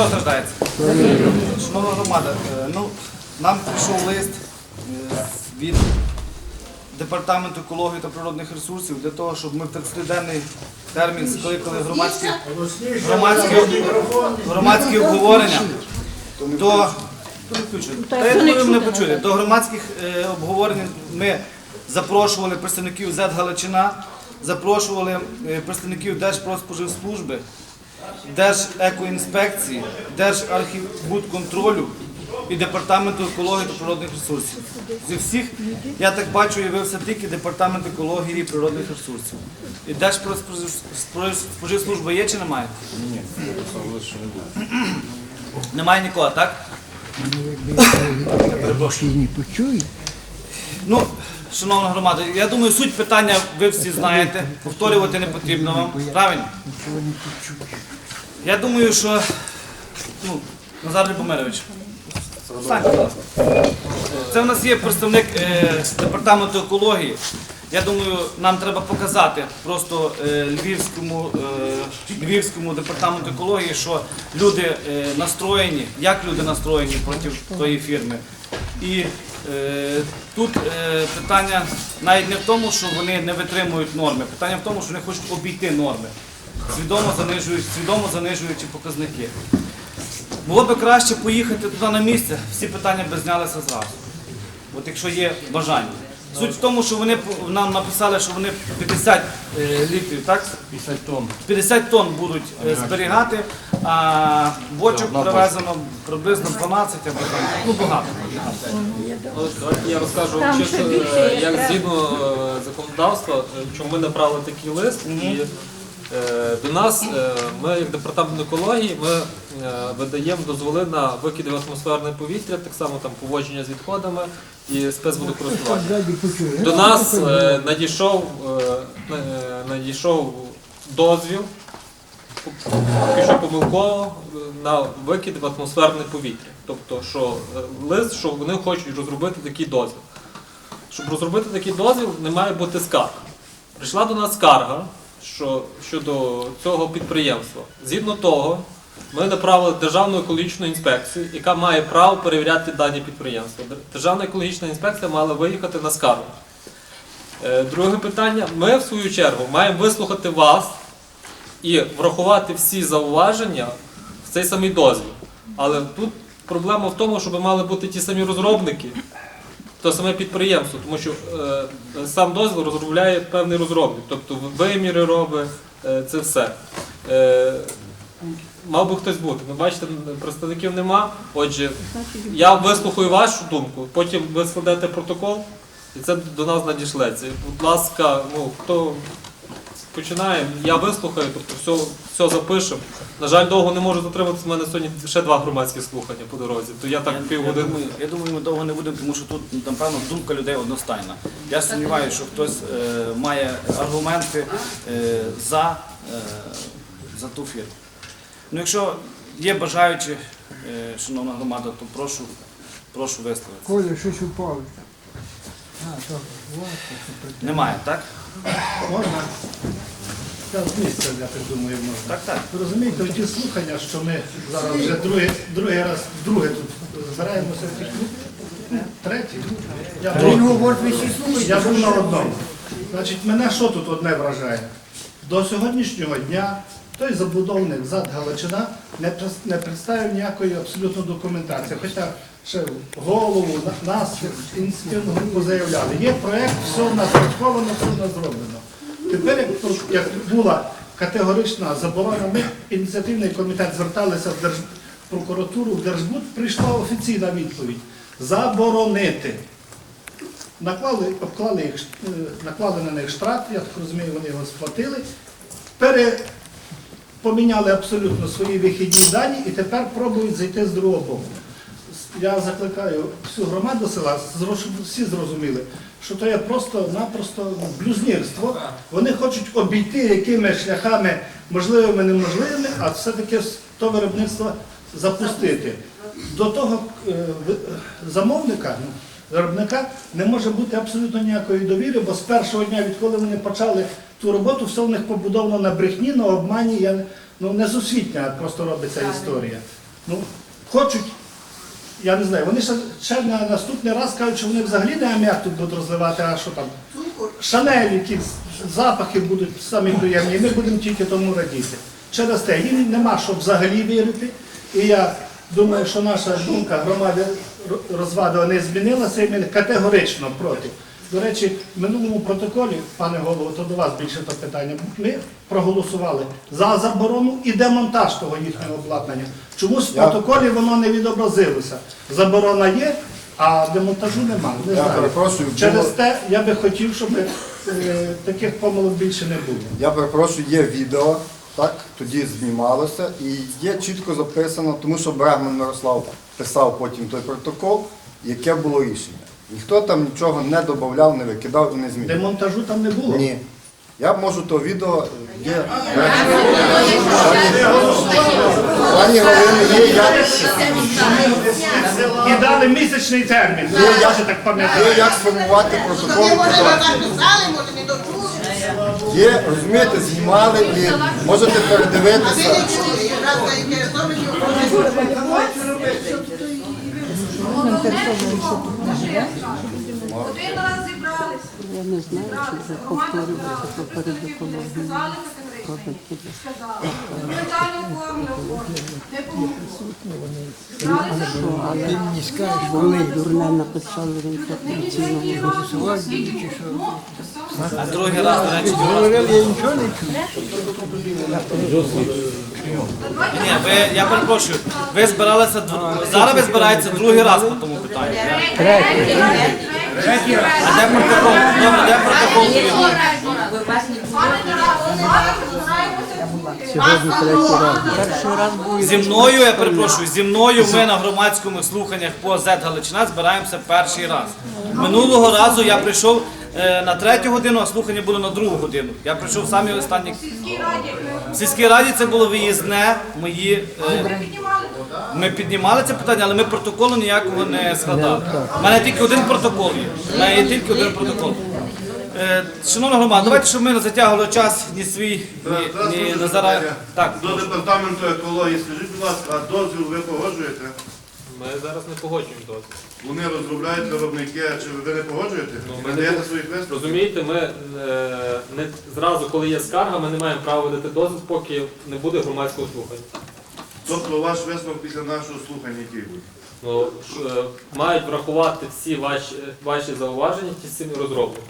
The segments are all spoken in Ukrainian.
що страждається? Шановна громада, е, ну, нам прийшов лист е, від Департаменту екології та природних ресурсів для того, щоб ми в 30-денний термін скликали громадські, громадські, громадські обговорення до. До громадських е, обговорень ми запрошували представників ЗЕД Галичина, запрошували представників Держпродспоживслужби, Держекоінспекції, Держархівбудконтролю і Департаменту екології та природних ресурсів. Зі всіх, я так бачу, явився тільки Департамент екології і природних ресурсів. І Держпродспоживслужба є чи немає? Ні. що Немає нікого, так? Не почує, Ну, шановна громада, я думаю, суть питання ви всі знаєте. Повторювати не потрібно вам. Правильно? Я думаю, що ну, Назар Любомирович. встаньте, будь ласка. Це в нас є представник е, департаменту екології. Я думаю, нам треба показати просто е, львівському, е, львівському департаменту екології, що люди е, настроєні, як люди настроєні проти тої фірми. І е, тут е, питання навіть не в тому, що вони не витримують норми, питання в тому, що вони хочуть обійти норми, свідомо занижують, свідомо занижуючи показники. Було б краще поїхати туди на місце, всі питання б знялися зразу. От якщо є бажання. Суть в тому, що вони нам написали, що вони 50 е, літрів, так? 50 тонн. 50 тонн будуть е, зберігати, а бочок привезено приблизно 12 або там, ну багато. Я розкажу, Там чисто, більше е, є як треба. згідно законодавства, чому ми направили такий лист. І до нас, е, ми як департамент екології, ми е, видаємо дозволи на викиди в атмосферне повітря, так само там поводження з відходами і спецводокористування. До нас е, надійшов, е, на- е, надійшов дозвіл, що помилково, е, на викид в атмосферне повітря. Тобто, що е, лист, що вони хочуть розробити такий дозвіл. Щоб розробити такий дозвіл, не має бути скарг. Прийшла до нас скарга що, щодо цього підприємства. Згідно того, ми направили Державну екологічну інспекцію, яка має право перевіряти дані підприємства. Державна екологічна інспекція мала виїхати на скаргу. Е, Друге питання. Ми, в свою чергу, маємо вислухати вас і врахувати всі зауваження в цей самий дозвіл. Але тут проблема в тому, щоб мали бути ті самі розробники, то саме підприємство, тому що е, сам дозвіл розробляє певний розробник, тобто виміри робить е, це все. Е, мав би хтось бути. Ви бачите, представників нема. Отже, я вислухаю вашу думку, потім ви складете протокол, і це до нас надішлеться. Будь ласка, ну хто починає, я вислухаю, тобто все, все запишемо. На жаль, довго не можу затриматися, в мене сьогодні ще два громадські слухання по дорозі, то я так Я, півгодини. думаю, я думаю, ми довго не будемо, тому що тут, напевно, думка людей одностайна. Я сумніваюся, що хтось е, має аргументи е, за, е, за ту фірму. Ну, якщо є бажаючі, е, шановна громада, то прошу, прошу висловитися. Коля, щось упало. А, так, Немає, так? Можна? Так, з місця, я так думаю, можна. Так, так. Ви розумієте, ті слухання, що ми зараз вже другий, другий раз, друге тут збираємося, третій. Я, Він був, говорить, ви всі слухаєте. я був на одному. Значить, мене що тут одне вражає? До сьогоднішнього дня той забудовник ЗАД Галичина не, прис- не представив ніякої абсолютно документації. Хоча ще голову, на- нас, групу заявляли. Є проєкт, все в нас все в нас зроблено. Тепер, як, була категорична заборона, ми ініціативний комітет зверталися в Держпрокуратуру, в Держбуд, прийшла офіційна відповідь. Заборонити. Наклали, обклали їх, е, наклали на них штраф, я так розумію, вони його сплатили. Пере, поміняли абсолютно свої вихідні дані і тепер пробують зайти з другого боку. Я закликаю всю громаду села, всі зрозуміли, що то є просто-напросто блюзнірство. Вони хочуть обійти якими шляхами, можливими, неможливими, а все-таки то виробництво запустити. До того е, замовника, ну, виробника, не може бути абсолютно ніякої довіри, бо з першого дня, відколи вони почали ту роботу, все в них побудовано на брехні, на обмані. Я, ну, не зусвітня просто робиться історія. Ну, хочуть, я не знаю, вони ще, ще на наступний раз кажуть, що вони взагалі не аміак тут будуть розливати, а що там? Шанель, якісь запахи будуть самі приємні, і ми будемо тільки тому радіти. Через те їм нема що взагалі вірити. І я думаю, що наша думка громади розваду не змінилася, і ми категорично проти. До речі, в минулому протоколі, пане голово, то до вас більше то питання. Ми проголосували за заборону і демонтаж того їхнього обладнання. Чомусь в протоколі воно не відобразилося. Заборона є, а демонтажу немає. Не Я знаю. перепрошую, Через було- те я би хотів, щоб е, таких помилок більше не було. Я перепрошую, є відео, так, тоді знімалося, і є чітко записано, тому що Бregman Мирослав писав потім той протокол, яке було рішення. Ніхто там нічого не додавав, не викидав і не змінив. Демонтажу там не було. Ні. Я можу то відео є. Пані Галина, є як, І дали місячний термін. Є, я- так є пам'ятаю. як сформувати протокол. І може подати. написали, може не дочули. Є, розумієте, знімали і можете Ви передивитися. не чули, яке зовні Один раз зібралися. Я не знаю, чи вже повторювати поперед екології. Сказали Сказали. Документальну форму не чи? А другий раз, до ні, ви, я перепрошую, ви збиралися, зараз ви збираєтеся другий раз по тому питанню. А де протокол? Добре, де протокол? Пане розбираємося. Сьогодні третій раз. Перший раз був Зі мною, я перепрошую, зі мною ми на громадському слуханнях по Z Галичина збираємося перший раз. Минулого разу я прийшов е, на третю годину, а слухання було на другу годину. Я прийшов самі останні. Раді В сільській раді це було виїзне. Мої е, ми піднімали це питання, але ми протоколу ніякого не складали. У мене тільки один протокол є. У мене є тільки один протокол. Е, Шановна громада, давайте, щоб ми не затягували час ні свій, ні, ні Назара. Так. До департаменту екології, скажіть, будь ласка, а дозвіл ви погоджуєте? Ми зараз не погоджуємо дозвіл. Вони розробляють виробники, чи ви не погоджуєте? Ну, Ви ми даєте не- своїх висновків? Розумієте, ми е, не зразу, коли є скарга, ми не маємо права видати дозвіл, поки не буде громадського слухання. Тобто ваш висновок після нашого слухання який буде? Ну, ж, е, мають врахувати всі ваші, ваші зауваження, ті самі розроблені.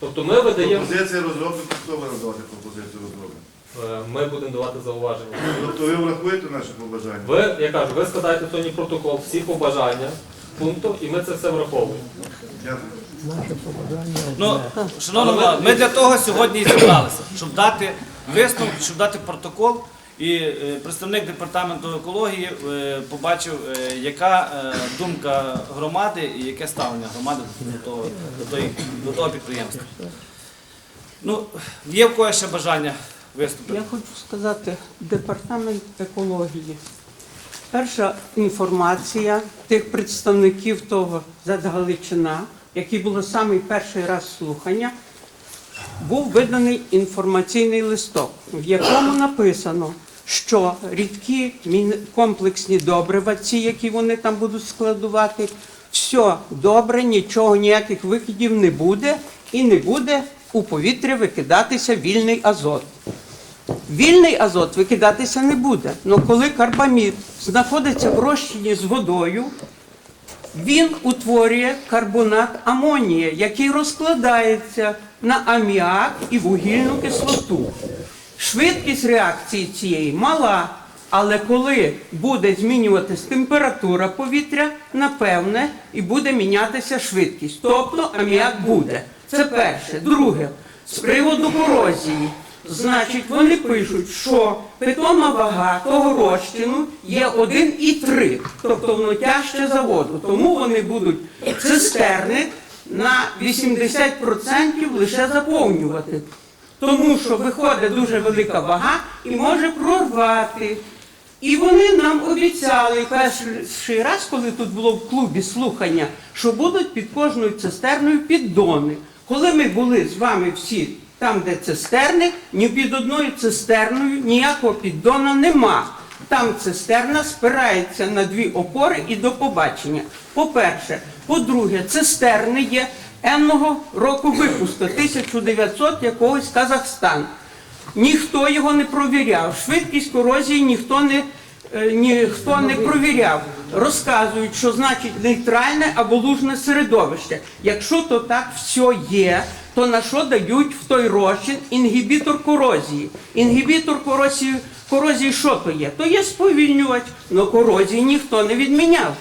Тобто ми видаємо, Пропозиція розробника, хто ви надавати пропозицію розробника? е, ми будемо давати зауваження. Тобто ви врахуєте наші побажання? Ви, я кажу, ви складаєте сьогодні протокол, всі побажання пункту, і ми це все враховуємо. Дякую. Ну, шановна громада, ми для того сьогодні і зібралися, щоб дати висновок, щоб дати протокол. І е, представник департаменту екології е, побачив, е, яка думка громади і яке ставлення громади до того, до тої- до того підприємства. Ну, є в когось ще бажання виступити? Я хочу сказати, департамент екології. Перша інформація тих представників того Галичина, який було самий перший раз слухання, був виданий інформаційний листок, в якому написано, що рідкі комплексні добрива, ці, які вони там будуть складувати, все добре, нічого, ніяких викидів не буде і не буде у повітря викидатися вільний азот. Вільний азот викидатися не буде. Але коли карбамід знаходиться в розчині з водою, він утворює карбонат амонія, який розкладається на аміак і вугільну кислоту. Швидкість реакції цієї мала, але коли буде змінюватись температура повітря, напевне, і буде мінятися швидкість. Тобто аміак буде. Це перше. Друге, з приводу корозії. Значить, вони пишуть, що питома вага того розчину є 1,3, тобто воно тяжче за воду. Тому вони будуть цистерни на 80% лише заповнювати. Тому що виходить дуже велика вага і може прорвати. І вони нам обіцяли перший раз, коли тут було в клубі слухання, що будуть під кожною цистерною піддони. Коли ми були з вами всі там, де цистерни, ні під одною цистерною ніякого піддона нема. Там цистерна спирається на дві опори і до побачення. По-перше, по-друге, цистерни є енного року випуску, 1900 якогось Казахстан. Ніхто його не провіряв. Швидкість корозії ніхто не, е, ніхто не провіряв. Розказують, що значить нейтральне або лужне середовище. Якщо то так все є, то на що дають в той розчин інгібітор корозії? Інгібітор корозії, корозії що то є? То є сповільнювач, але корозії ніхто не відміняв.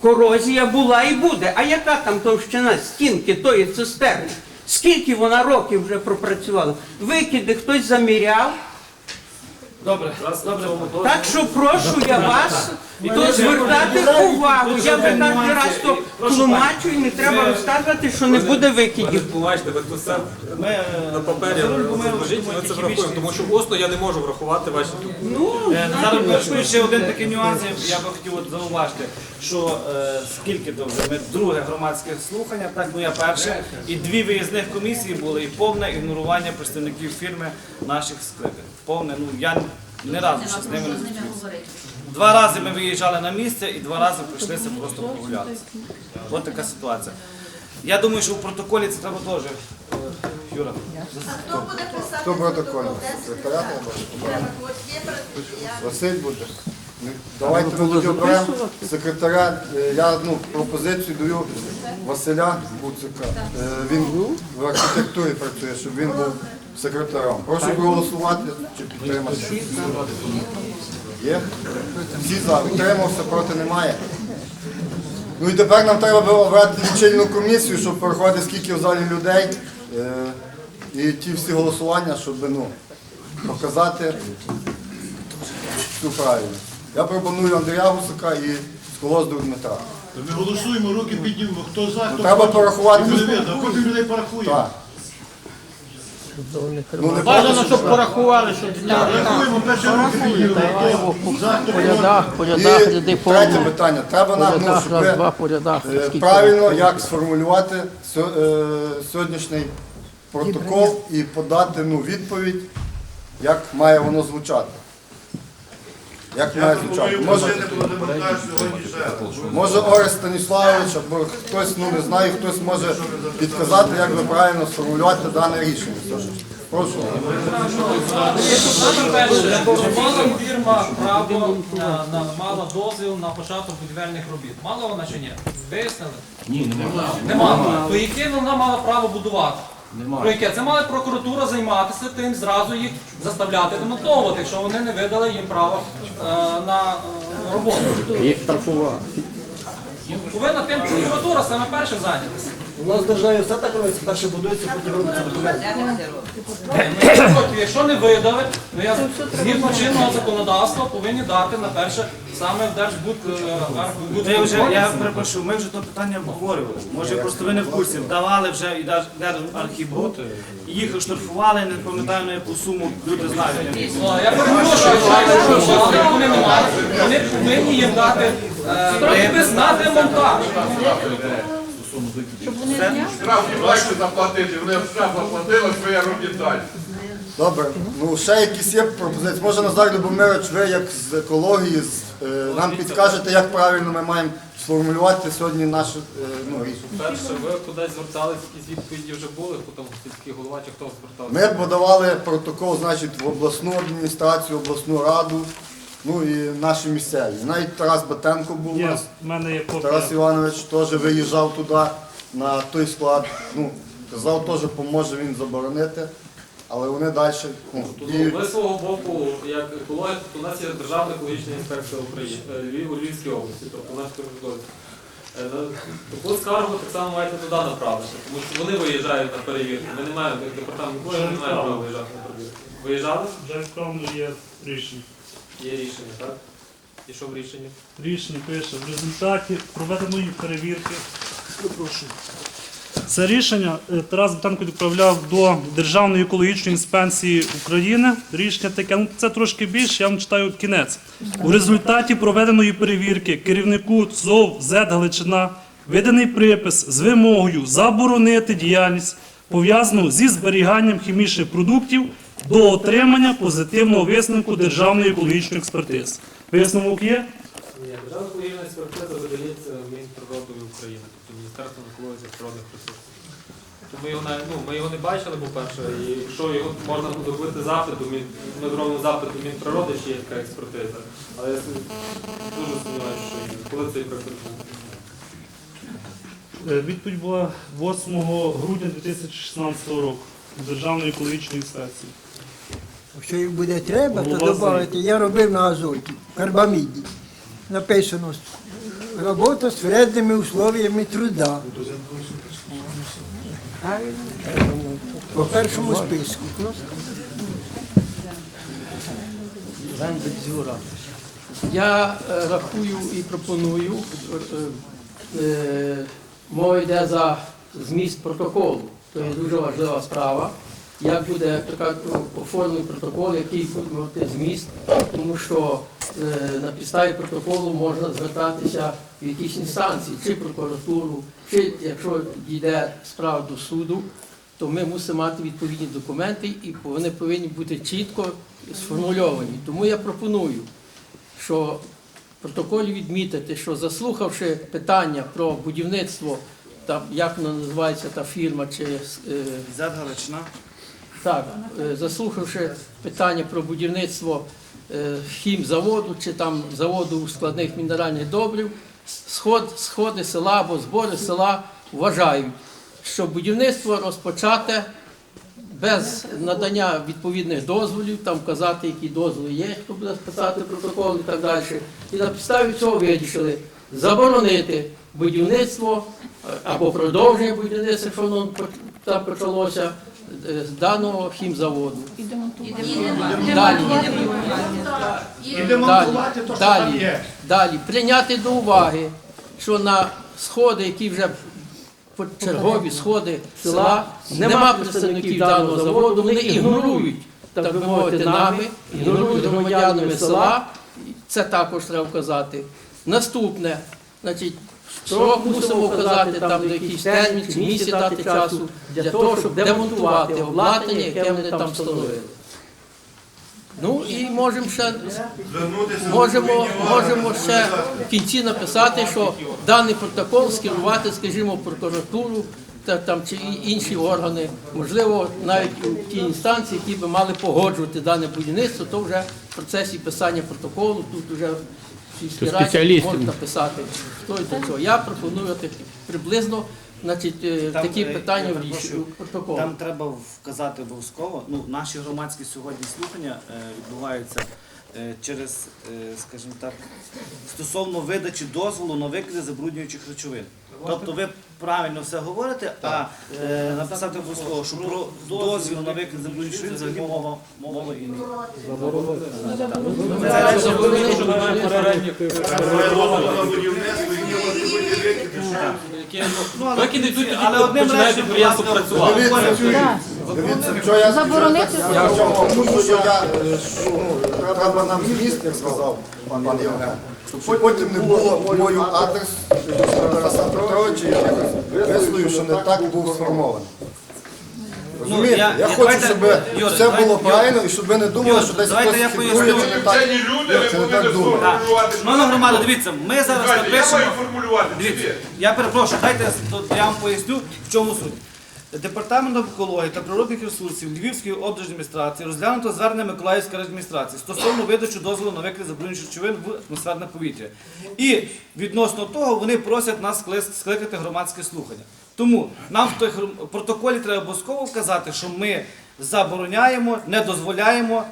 Корозія була і буде. А яка там товщина стінки тої цистерни? Скільки вона років вже пропрацювала? Викиди хтось заміряв. Добре, добре. Так що прошу я вас то звертати увагу. Я вже кожен раз то тлумачу і не треба розказувати, що не буде викидів. Бачите, ви тут все Ми е, на папері зложіть, ми це врахуємо, тому що усно я не можу врахувати ваші Е, Зараз ще один такий нюанс, я би хотів от зауважити, що е, скільки то вже ми друге громадське слухання, так ну я перше, і дві виїзних комісії були, і повне ігнорування представників фірми наших скликань. Повне, ну я не разу ще з ними не зустрівся. Два рази ми виїжджали на місце і два рази прийшлися просто прогулятися. Ось така ситуація. Я думаю, що в протоколі це треба теж. е, Юра, А хто буде писати? Хто протокол? Секретаріат Треба, от є перед- я- Василь буде. Ну, Давайте ми тоді оберемо секретаря. Е, Я ну, пропозицію даю Василя Буцика. Е, Він в архітектурі працює, щоб він був секретарем. Прошу проголосувати чи підтримати. Є? Всі за. Утримався, проти немає. Ну і тепер нам треба було обрати лічильну комісію, щоб порахувати, скільки в залі людей. Е, І ті всі голосування, щоб ну, показати всю правильність. Я пропоную Андрія Гусака і Сколозду Дмитра. Ми голосуємо, руки піднімемо. Хто за, хто Треба порахувати. Потім людей порахуємо. Так. Ну, не Бажано, щоб порахували, щоб Рахуємо, перше руки піднімемо. Хто за, хто по рядах, по рядах людей повно. третє питання. Треба По нам, ну, рядах, раз, ви два, по рядах. е, Скільки? правильно як сформулювати сьо- е, сьогоднішній протокол і подати ну, відповідь, як має воно звучати. Як має звучати. Може. Може Орест Станіславович, або хтось ну не знаю, хтось може підказати, як би правильно сформулювати дане рішення. Прошу. Мала фірма право на, на мала дозвіл на початок будівельних робіт? Мала вона чи ні? Вияснили? Ні, не мала. То яке вона мала право будувати? Про яке? Це мала прокуратура займатися тим, зразу їх заставляти демонтовувати, якщо вони не видали їм право е, на е, роботу. Їх штрафувати. Повинна тим прокуратура саме перше зайнятися. У нас в державі все так робиться, перше будується, потім робиться документи. Якщо не видали, ну я згідно чинного законодавства повинні дати на перше саме в Держбуд е, Ми вже, я перепрошую, ми вже то питання обговорювали. Може просто ви не в курсі. Давали вже і Держархібуд, їх штрафували, не пам'ятаю на яку суму, люди знають. Я перепрошую, але вони не мають. Вони повинні їм дати е, припис на демонтаж. Штраф не бачите заплатити, вони штраф заплатили, далі. Добре, ну ще якісь є пропозиції. Може Назар Любомирович, ви як з екології з, е, нам підкажете, як правильно ми маємо сформулювати сьогодні наше е, ну, рішення. Перше, ви кудись звертались, якісь відповіді вже були, хто там сільський голова чи хто звертався? Ми подавали протокол, значить, в обласну адміністрацію, обласну раду, ну і наші місцеві. Навіть Тарас Батенко був у нас. в мене є копія. Тарас Іванович теж виїжджав туди на той склад. Ну, казав, теж поможе він заборонити, але вони далі ну, діють. Ви свого боку, як екологія, то у нас є Державна екологічна інспекція України е, Львів- у Львівській області, тобто наш територій. Таку скаргу так само маєте туди направити, тому що вони виїжджають на перевірку. Ми не маємо, як департамент екології, не маємо права виїжджати на перевірку. Виїжджали? Вже вправно є рішення. Є рішення, так? І що в рішенні? Рішення пише, в результаті проведеної перевірки. Це рішення е, Тарас Бутенко відправляв до Державної екологічної інспекції України. Рішення таке, ну це трошки більше, я вам читаю кінець. У результаті проведеної перевірки керівнику ЦОВ ЗЕД Галичина виданий припис з вимогою заборонити діяльність, пов'язану зі зберіганням хімічних продуктів до отримання позитивного висновку Державної екологічної експертизи. Висновок є? Ні, державна екологічна експертиза видається Мінприродою України, Міністерством екології природних ресурсів. Тобто ми його, навіть- ну, ми його не бачили, по-перше, і якщо його можна буде зробити запит, ми зробимо запит до Мінприроди, ще є така експертиза. Але я дуже сумніваюся, що коли цей проект буде. Е, Відповідь була 8 грудня 2016 року Державної екологічної інспекції. Якщо їх буде треба, то додати. Я робив на азоті, карбаміді. Написано робота з вредними условиями труда. По першому списку. Я е, рахую і пропоную, е, е, мова йде за зміст протоколу. Це дуже важлива справа. Як буде така оформлений протокол, який буде мати зміст, тому що е, на підставі протоколу можна звертатися в якісь інстанції, чи прокуратуру, чи якщо дійде справа до суду, то ми мусимо мати відповідні документи і вони повинні бути чітко сформульовані. Тому я пропоную, що в протоколі відмітити, що заслухавши питання про будівництво, там, як воно називається та фірма, чи е, Галичина. Так, е, заслухавши питання про будівництво е, хімзаводу чи там заводу складних мінеральних добрив, сход, сходи села або збори села вважають, що будівництво розпочате без надання відповідних дозволів, там казати, які дозволи є, хто буде писати протокол і так далі. І на підставі цього вирішили заборонити будівництво е, або продовження будівництва, якщо воно там почалося, з даного хімзаводу. Далі. І демонтувати те, що там Далі. є. Далі прийняти до уваги, що на сходи, які вже по- чергові сходи села, нема представників даного заводу, вони ігнорують, так би мовити, нами, ігнорують громадянами села. Це також треба вказати. Наступне, значить, строк мусимо вказати там до якийсь термін чи місяць дати часу для того, щоб демонтувати обладнання, яке вони там встановили. Ну і можемо ще можемо, можемо ще в кінці написати, що даний протокол скерувати, скажімо, в прокуратуру та там чи інші органи, можливо, навіть у ті інстанції, які би мали погоджувати дане будівництво, то вже в процесі писання протоколу тут вже сільській раді спеціалісти. можна писати, хто і до цього. Я пропоную приблизно значить, е, Там, такі е, питання в протокол. Там треба вказати обов'язково. Ну, наші громадські сьогодні слухання е, відбуваються через, скажімо так, стосовно видачі дозволу на викиди забруднюючих речовин. Тобто ви правильно все говорите, а е, написати обов'язково, що про дозвіл на викид забруднюючих речовин взагалі мова, мова і не. Викиди йдуть тоді, але коли починає підприємство працювати. Дивіться, дивіться, що я Заборонити я тому, що я е, що, ну, треба нам зміст, як сказав пан Євген. Щоб потім не було мою адрес Тараса Петровича якихось висловів, що не так був сформований. Розумієте? я- Я я- хочу, давайте, щоб Юра, все давайте, було правильно і щоб ви не думали, що десь давайте хтось я не так. Люди, ви Це не повинні так сформулювати. Шановна громада, дивіться, ми зараз Чекайте, Я напишемо. маю формулювати. Дивіться, я перепрошую, дайте я вам поясню, в чому суть. Департаментом екології та природних ресурсів Львівської облдержадміністрації розглянуто звернення Миколаївської адміністрації стосовно видачі дозволу на виклик забруднюючих речовин в атмосферне повітря. І відносно того вони просять нас скликати громадське слухання. Тому нам в той протоколі треба обов'язково вказати, що ми забороняємо, не дозволяємо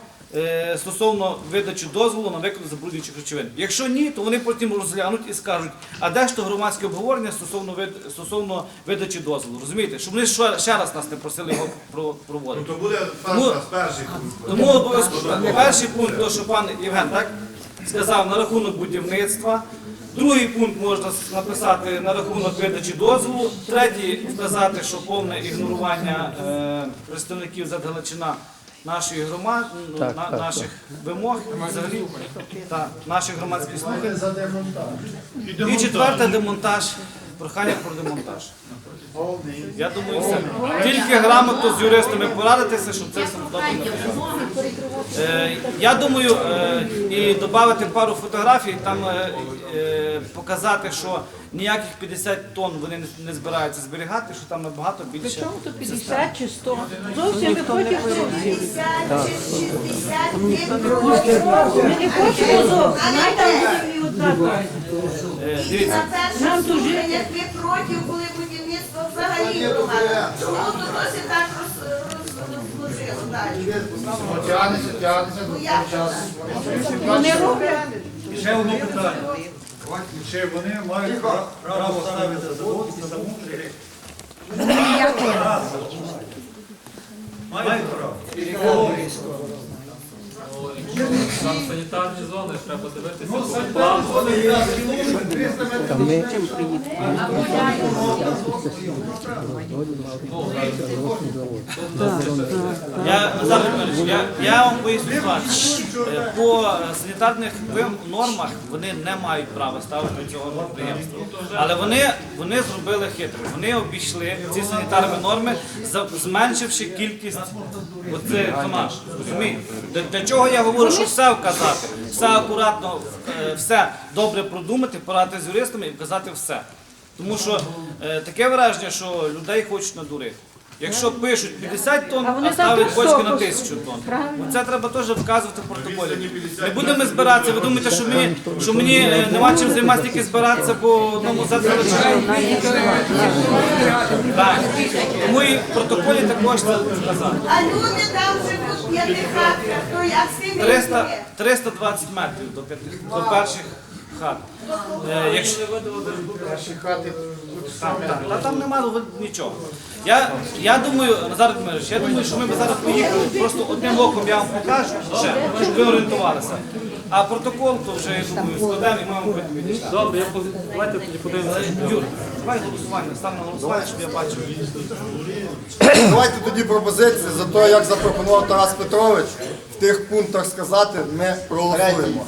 стосовно видачі дозволу на викид забруднюючих речовин. Якщо ні, то вони потім розглянуть і скажуть, а де ж то громадське обговорення стосовно вид стосовно видачі дозволу. Розумієте, щоб вони ще, раз нас не просили його про- проводити. То буде Тому- перший. Тому обов'язково перший пункт, то що пан Євген так сказав на рахунок будівництва. Другий пункт можна написати на рахунок видачі дозволу. Третій вказати, що повне ігнорування е, представників Задгаличина нашої громади, ну, Так, на- так, наших вимог, взагалі та наших громадських слухань. За демонтаж. І четверте демонтаж. Прохання про демонтаж. Я думаю, все. Тільки грамотно з юристами порадитися, щоб це все добре написано. Е, Я думаю, е, і додати пару фотографій, там е, е, показати, що ніяких 50 тонн вони не- не збираються зберігати, що там набагато більше. Чому то 50 чи 100? Зовсім не хочуть 50 чи 60 Ніхто не є хоче. Ми не хочемо зовсім. Е, Дивіться, На перших слуханнях ви проти були будівництва взагалі громади. Чому то досі так роз- роз- далі? Тягнеться, тягнеться, Ну як час. Вони роблять. Ще одне питання. Чи вони мають право ставити завод і саму Мають право. Санітарні зони, треба дивитися. Ну, санітарні зони якраз кілометр 300 метрів. Чим приїдете? я вам поясню. Е, По е, санітарних нормах вони не мають права ставити цього підприємства. Але вони, вони зробили хитро. Вони обійшли ці санітарні норми, зменшивши кількість оцих тонаж. Для, для чого я говорю, що все вказати, все акуратно, е, все добре продумати, порадити з юристами і вказати все. Тому що е, таке враження, що людей хочуть надурити. Якщо пишуть 50 тонн, а, ставлять бочки на 1000 тонн. Це треба теж вказувати в протоколі. Не будемо збиратися. Ви думаєте, що мені, що мені е, нема чим займатися, тільки збиратися по одному задачі? Так. Тому і в протоколі також це сказати. А люди там живуть в п'ятихатках, то як з ними 300, буде? 320 метрів до, п'яти, до перших хат. Е, якщо, Наші хати так. Та там немає нічого. Я, я думаю, Назар Дмитрович, я думаю, що ми б зараз поїхали, просто одним оком я вам покажу, ще, щоб ви орієнтувалися. А протокол, то вже, я думаю, складемо і ми вам потім відійшли. Добре, я пози- давайте тоді подивимося. Юр, давай голосування, став на голосування, щоб я бачив. Давайте тоді пропозиції за те, як запропонував Тарас Петрович, в тих пунктах сказати, ми проголосуємо.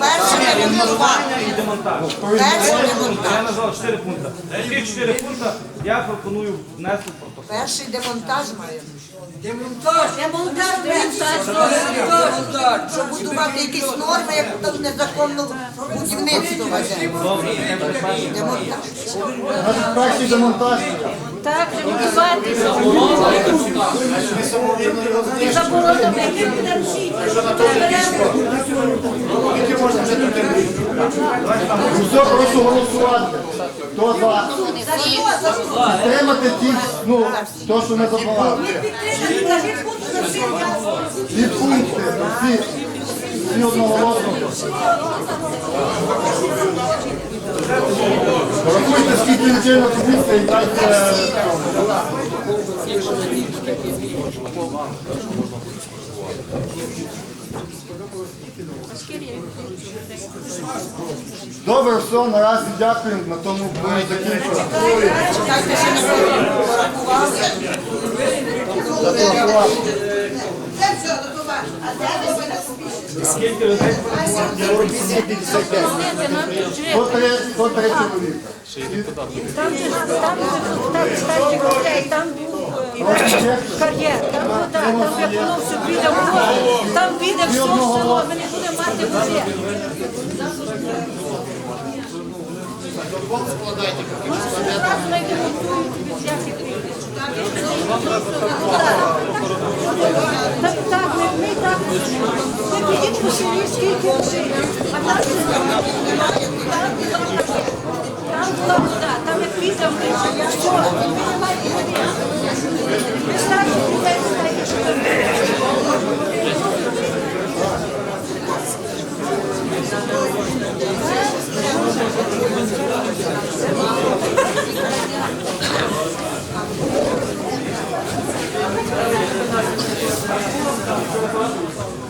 Перший демонтувати, демонтаж. Демонтаж. Перший демонтаж. Я назвав 4 пункти. Ці 4 пункти я пропоную внести в. Перший демонтаж має. Демонтаж, демонтаж, демонтаж. Щоб будувати якісь норми, як там незаконно будівництво. Демонтаж. Демонтаж. Так, демонтувати і заборонити, які будемо всі. Все, прошу голосувати. Хто за? Підтримати ті, ну, то, що ми забували. Всі пункти, всі, всі одноголосно. Рахуйте, скільки людей на комісії, і дайте... Добре, все, наразі дякуємо, на тому будемо закінчувати. Чекайте, ще не порахували. А де ви мене побільше? Скільки людей? 103 103 чоловіка. Там же там, там, був е, кар'єр, там як воно все в воду, там піде все село, ми не будемо мати води. Одразу знайдемо тобі всяких так, так, ми так. Ми підійшли, скільки вже. А так, там була вода, там як віза вийшла. Що? Ви старші дітей знаєте, що там Thank you. Дякую.